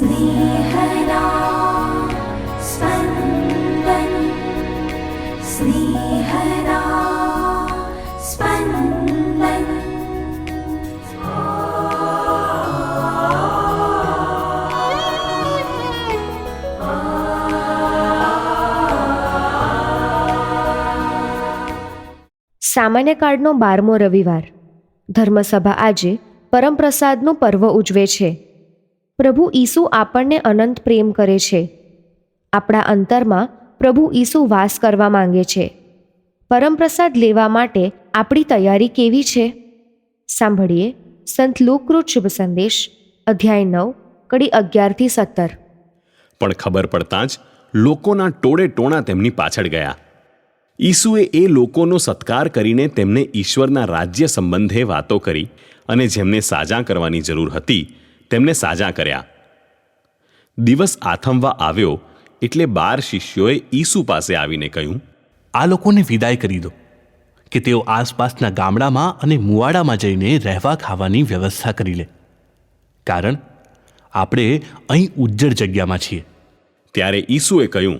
स्नेहदा स्पन्दन् स्नेहदा स्पन्दन् સામાન્ય કાળનો બારમો રવિવાર ધર્મસભા આજે પરમપ્રસાદનું પર્વ ઉજવે છે પ્રભુ ઈસુ આપણને અનંત પ્રેમ કરે છે. આપણા અંતરમાં પ્રભુ ઈસુ વાસ કરવા માંગે છે. પરમપ્રસાદ લેવા માટે આપણી તૈયારી કેવી છે? સાંભળીએ સંત લોકૃત શુભ સંદેશ, અધ્યાય નવ, કડી અગિયારથી સત્તર. પણ ખબર પડતાં જ લોકોના ટોળે ટોણા તેમની પાછળ ગયા. ઈસુએ એ લોકોનો સત્કાર કરીને તેમને ઈશ્વરના રાજ્ય સંબંધે વાતો કરી અને જેમને સાજા કરવાની જરૂર હતી તેમને સાજા કર્યા. દિવસ આથમવા આવ્યો એટલે બાર શિષ્યોએ ઈસુ પાસે આવીને કહ્યું આ લોકોને વિદાય કરી દો કે તેઓ આસપાસના ગામડામાં અને મુવાડામાં જઈને રહેવા ખાવાની વ્યવસ્થા કરી લે. કારણ આપણે અહીં ઉજ્જડ જગ્યામાં છીએ. ત્યારે ઈસુએ કહ્યું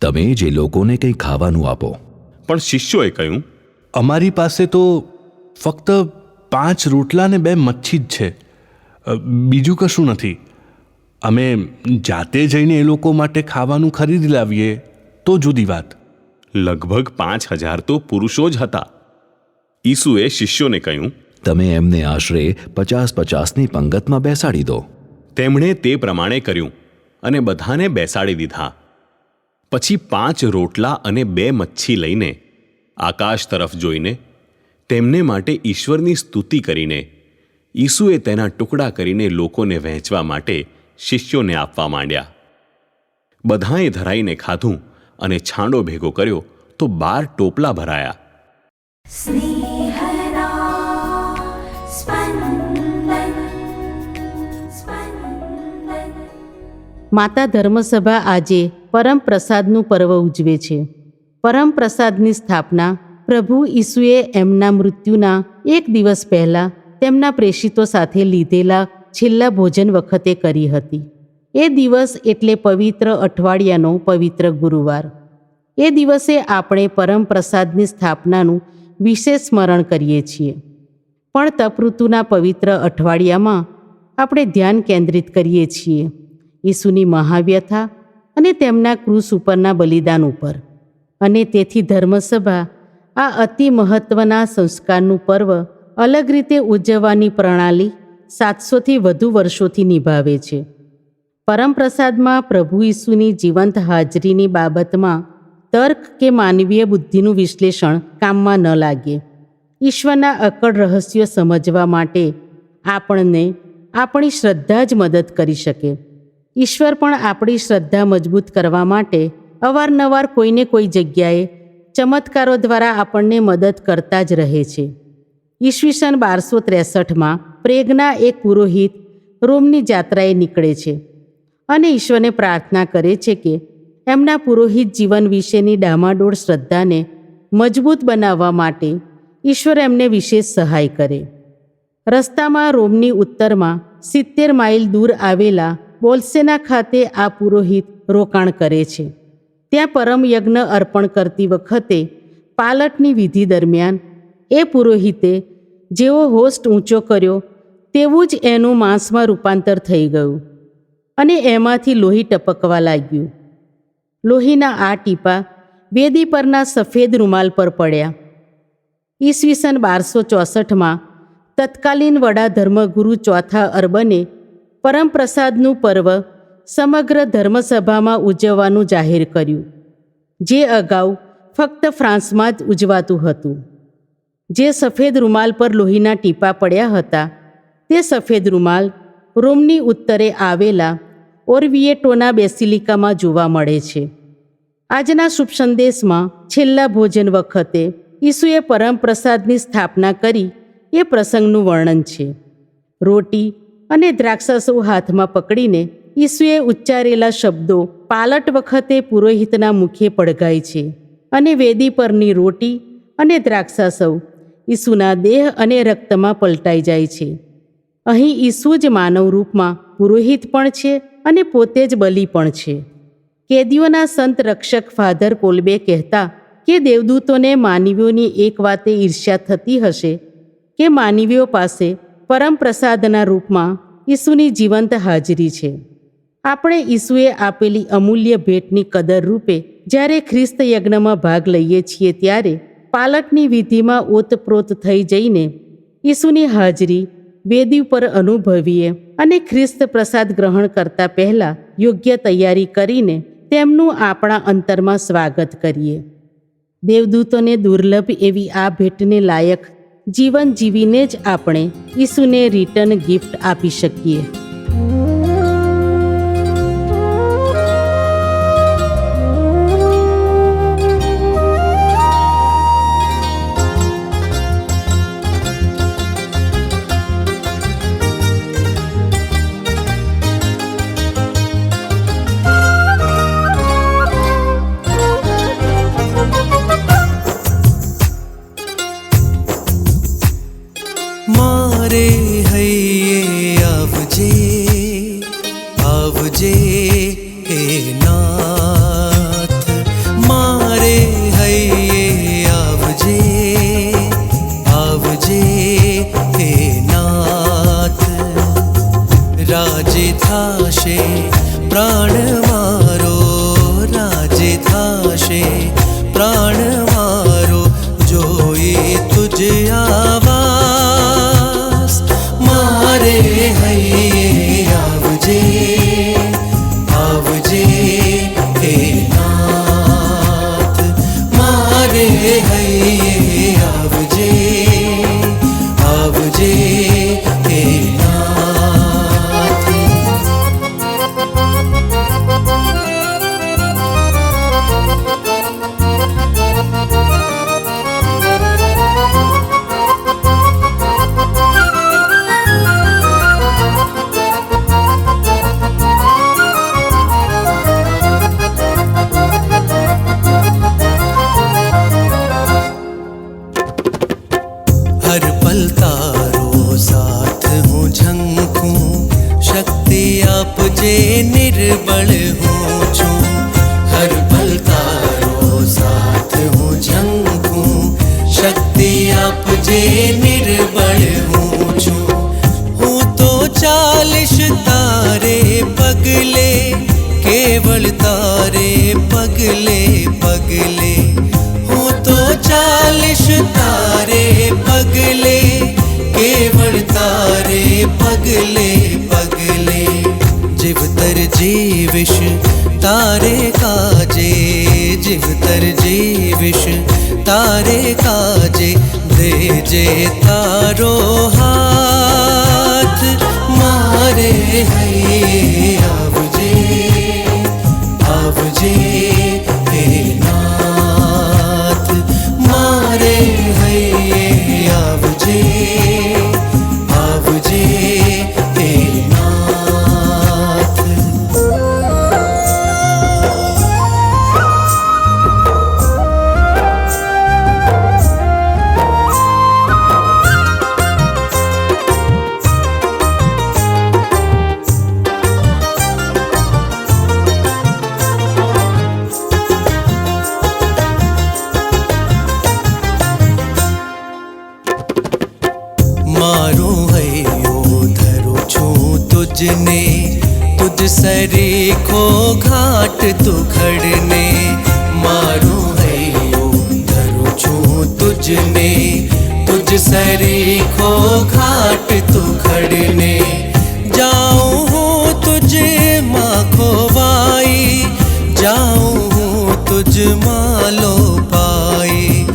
તમે જે લોકોને કંઈ ખાવાનું આપો. પણ શિષ્યોએ કહ્યું અમારી પાસે તો ફક્ત પાંચ રોટલા ને બે મચ્છી જ છે. બીજું કશું નથી. અમે જાતે જઈને એ લોકો માટે ખાવાનું ખરીદી લાવીએ તો જુદી વાત. લગભગ પાંચ હજાર તો પુરુષો જ હતા. ઈસુએ શિષ્યોને કહ્યું તમે એમને આશરે પચાસ પચાસની પંગતમાં બેસાડી દો. તેમણે તે પ્રમાણે કર્યું અને બધાને બેસાડી દીધા. પછી પાંચ રોટલા અને બે મચ્છી લઈને આકાશ તરફ જોઈને તેમને માટે ઈશ્વરની સ્તુતિ કરીને ઈસુએ તેના ટુકડા કરીને લોકોને વહેંચવા માટે શિષ્યોને આપવા માંડ્યા. બધાએ ધરાઈને ખાધું અને છાંડો ભેગો કર્યો તો બાર ટોપલા ભરાયા. માતા ધર્મસભા આજે પરમ પ્રસાદનું પર્વ ઉજવે છે. પરમ પ્રસાદની સ્થાપના પ્રભુ ઈસુએ એમના મૃત્યુના એક દિવસ પહેલાં તેમના પ્રેષિતો સાથે લીધેલા છેલ્લા ભોજન વખતે કરી હતી. એ દિવસ એટલે પવિત્ર અઠવાડિયાનો પવિત્ર ગુરુવાર. એ દિવસે આપણે પરમ પ્રસાદની સ્થાપનાનું વિશેષ સ્મરણ કરીએ છીએ. પણ તપઋતુના પવિત્ર અઠવાડિયામાં આપણે ધ્યાન કેન્દ્રિત કરીએ છીએ. ઈસુની મહાવ્યથા અને તેમના ક્રૂસ ઉપરના બલિદાન ઉપર. અને તેથી ધર્મસભા આ અતિ મહત્ત્વના સંસ્કારનું પર્વ અલગ રીતે ઉજવવાની પ્રણાલી સાતસોથી વધુ વર્ષોથી નિભાવે છે. પરમપ્રસાદમાં પ્રભુ ઈસુની જીવંત હાજરીની બાબતમાં તર્ક કે માનવીય બુદ્ધિનું વિશ્લેષણ કામમાં ન લાગે. ઈશ્વરના અકળ રહસ્યો સમજવા માટે આપણને આપણી શ્રદ્ધા જ મદદ કરી શકે. ઈશ્વર પણ આપણી શ્રદ્ધા મજબૂત કરવા માટે અવારનવાર કોઈને કોઈ જગ્યાએ ચમત્કારો દ્વારા આપણને મદદ કરતા જ રહે છે. ઈસવીસન બારસો ત્રેસઠમાં પ્રેગના એક પુરોહિત રોમની જાત્રાએ નીકળે છે અને ઈશ્વરને પ્રાર્થના કરે છે કે એમના પુરોહિત જીવન વિશેની ડામાડોળ શ્રદ્ધાને મજબૂત બનાવવા માટે ઈશ્વર એમને વિશેષ સહાય કરે. રસ્તામાં રોમની ઉત્તરમાં સિત્તેર માઇલ દૂર આવેલા બોલસેના ખાતે આ પુરોહિત રોકાણ કરે છે. ત્યાં પરમ યજ્ઞ અર્પણ કરતી વખતે પાલટની વિધિ દરમિયાન એ પુરોહિતે જેવો હોસ્ટ ઊંચો કર્યો, તેવું જ એનું માંસમાં રૂપાંતર થઈ ગયું અને એમાંથી લોહી ટપકવા લાગ્યું. લોહીના આ ટીપા વેદી પરના સફેદ રૂમાલ પર પડ્યા. ઈસવીસન બારસો ચોસઠમાં તત્કાલીન વડા ધર્મગુરુ ચોથા અર્બને પરમપ્રસાદનું પર્વ સમગ્ર ધર્મસભામાં ઉજવવાનું જાહેર કર્યું, જે અગાઉ ફક્ત ફ્રાન્સમાં જ ઉજવાતું હતું. જે સફેદ રૂમાલ પર લોહીના ટીપા પડ્યા હતા. તે સફેદ રૂમાલ રોમની ઉત્તરે આવેલા ઓરવિયેટોના બેસિલિકામાં જોવા મળે છે. આજના શુભ સંદેશમાં છેલ્લા ભોજન વખતે ઈસુએ પરમપ્રસાદની સ્થાપના કરી એ પ્રસંગનું વર્ણન છે. રોટી અને દ્રાક્ષાસવ હાથમાં પકડીને ઈસુએ ઉચ્ચારેલા શબ્દો પાલટ વખતે પુરોહિતના મુખે પડઘાય છે અને વેદી પરની રોટી અને દ્રાક્ષાસૌ ઈસુના દેહ અને રક્તમાં પલટાઈ જાય છે. અહીં ઈસુ જ માનવ રૂપમાં પુરોહિત પણ છે અને પોતે જ બલિ પણ છે. કેદીઓના સંત રક્ષક ફાધર કોલબે કહેતા કે દેવદૂતોને માનવીઓની એક વાતે ઈર્ષ્યા થતી હશે કે માનવીઓ પાસે પરમ પ્રસાદના રૂપમાં ઈસુની જીવંત હાજરી છે. આપણે ઈસુએ આપેલી અમૂલ્ય ભેટની કદર રૂપે જ્યારે ખ્રિસ્ત યજ્ઞમાં ભાગ લઈએ છીએ ત્યારે પાલકની વિધિમાં ઓતપ્રોત થઈ જઈને ઈસુની હાજરી વેદી ઉપર અનુભવીએ અને ખ્રિસ્ત પ્રસાદ ગ્રહણ કરતા પહેલાં યોગ્ય તૈયારી કરીને તેમનું આપણા અંતરમાં સ્વાગત કરીએ. દેવદૂતોને દુર્લભ એવી આ ભેટને લાયક જીવન જીવીને જ આપણે ઈસુને રિટર્ન ગિફ્ટ આપી શકીએ. મારે હૈયે આવજે આવજે હે નાથ મારે હૈયે આવજે આવજે હે નાથ રાજે થાશે પ્રાણ મારો રાજે થાશે પ્રાણ મારે નિર્બળ હું છું. હર પલ તારો સાથ હું જંગું. શક્તિ આપજે નિર્બળ હું છું. હું તો ચાલીશ તારે પગલે, કેવળ તારે પગલે પગલે. હું તો ચાલીશ તારે પગલે, કેવળ તારે પગલે. जीवतर जीविश तारे काजे जीवतर जीविश तारे काजे दे जे तारो हाथ मारे है आवजे आवजे सरीखो घाट तू खड़ने मारू है धरू छू तुझने। तुझ सरी सरीखो घाट तू खड़ने जाऊँ हूँ तुझे माँ खोवाई जाऊँ तुझ मालो पाई।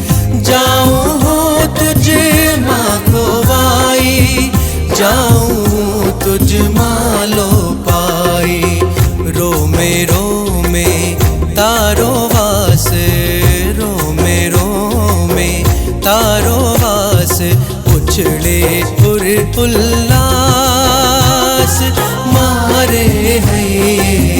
जाऊँ हूँ तुझे माँ खोवाई जाऊँ तुझ माँ उल्लास मारे है